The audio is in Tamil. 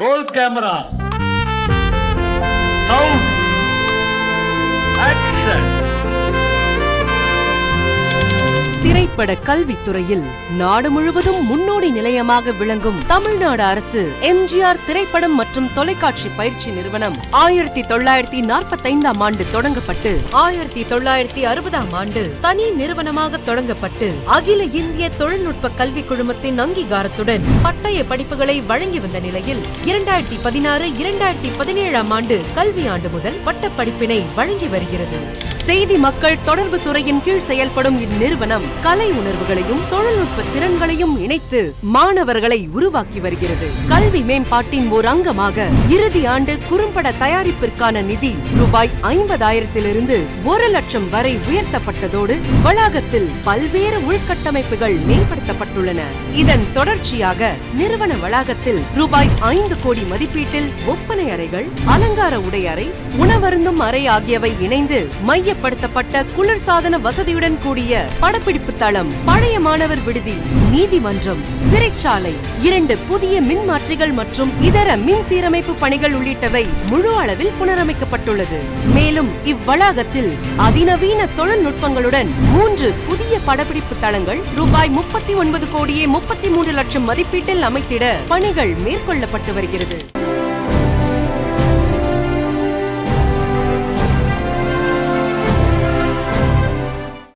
रोल कैमरा உட்பட கல்வித்துறையில் நாடு முழுவதும் முன்னோடி நிலையமாக விளங்கும் தமிழ்நாடு அரசு எம்ஜிஆர் திரைப்படம் மற்றும் தொலைக்காட்சி பயிற்சி நிறுவனம் ஆயிரத்தி தொள்ளாயிரத்தி நாற்பத்தி ஐந்தாம் ஆண்டு தொடங்கப்பட்டு ஆயிரத்தி தொள்ளாயிரத்தி அறுபதாம் ஆண்டு தனி நிறுவனமாக தொடங்கப்பட்டு அகில இந்திய தொழில்நுட்ப கல்வி குழுமத்தின் அங்கீகாரத்துடன் பட்டய படிப்புகளை வழங்கி வந்த நிலையில் இரண்டாயிரத்தி பதினாறு இரண்டாயிரத்தி பதினேழாம் ஆண்டு கல்வியாண்டு முதல் பட்டப்படிப்பினை வழங்கி வருகிறது. செய்தி மக்கள் தொடர்பு துறையின் கீழ் செயல்படும் இந்நிறுவனம் கலை உணர்வுகளையும் தொழில்நுட்ப திறன்களையும் இணைத்து மாணவர்களை உருவாக்கி வருகிறது. கல்வி மேம்பாட்டின் ஓர் அங்கமாக இறுதி ஆண்டு குறும்பட தயாரிப்பிற்கான நிதி ரூபாய் ஐம்பதாயிரத்திலிருந்து ஒரு லட்சம் வரை உயர்த்தப்பட்டதோடு வளாகத்தில் பல்வேறு உள்கட்டமைப்புகள் மேம்படுத்தப்பட்டுள்ளன. இதன் தொடர்ச்சியாக நிறுவன வளாகத்தில் ரூபாய் ஐந்து கோடி மதிப்பீட்டில் ஒப்பனை அறைகள் அலங்கார உடை அறை உணவருந்தும் அறை ஆகியவை இணைந்து மைய மையப்படுத்தப்பட்ட குளிர்சாதன வசதியுடன் கூடிய படப்பிடிப்பு தளம் பழைய மாணவர் விடுதி நீதிமன்றம் சிறைச்சாலை இரண்டு புதிய மின் மாற்றிகள் மற்றும் இதர மின் சீரமைப்பு பணிகள் உள்ளிட்டவை முழு அளவில் புனரமைக்கப்பட்டுள்ளது. மேலும் இவ்வளாகத்தில் அதிநவீன தொழில்நுட்பங்களுடன் மூன்று புதிய படப்பிடிப்பு தளங்கள் ரூபாய் முப்பத்தி ஒன்பது கோடியே முப்பத்தி மூன்று லட்சம் மதிப்பீட்டில் அமைத்திட பணிகள் மேற்கொள்ளப்பட்டு வருகிறது.